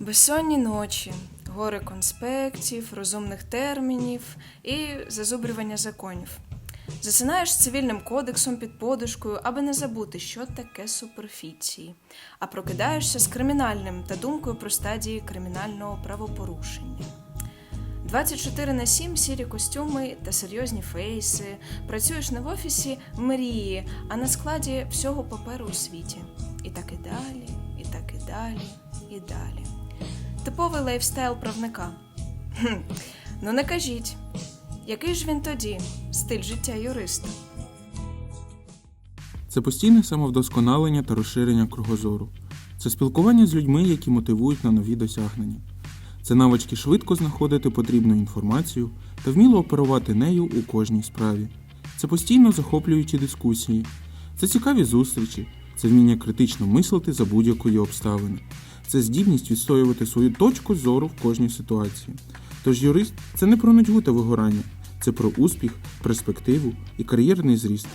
Безсонні ночі, гори конспектів, розумних термінів і зазубрювання законів. Засинаєш цивільним кодексом під подушкою, аби не забути, що таке суперфіції, а прокидаєшся з кримінальним та думкою про стадії кримінального правопорушення. 24 на 7 сірі костюми та серйозні фейси. Працюєш не в офісі мрії, а на складі всього паперу у світі. І так і далі, і так і далі, і далі. Типовий лайфстайл правника. Хм, ну не кажіть, який ж він тоді, стиль життя юриста? Це постійне самовдосконалення та розширення кругозору. Це спілкування з людьми, які мотивують на нові досягнення. Це навички швидко знаходити потрібну інформацію та вміло оперувати нею у кожній справі. Це постійно захоплюючі дискусії. Це цікаві зустрічі, це вміння критично мислити за будь-якої обставини. Це здібність відстоювати свою точку зору в кожній ситуації. Тож юрист це не про нудьгу та вигорання, це про успіх, перспективу і кар'єрний зріст.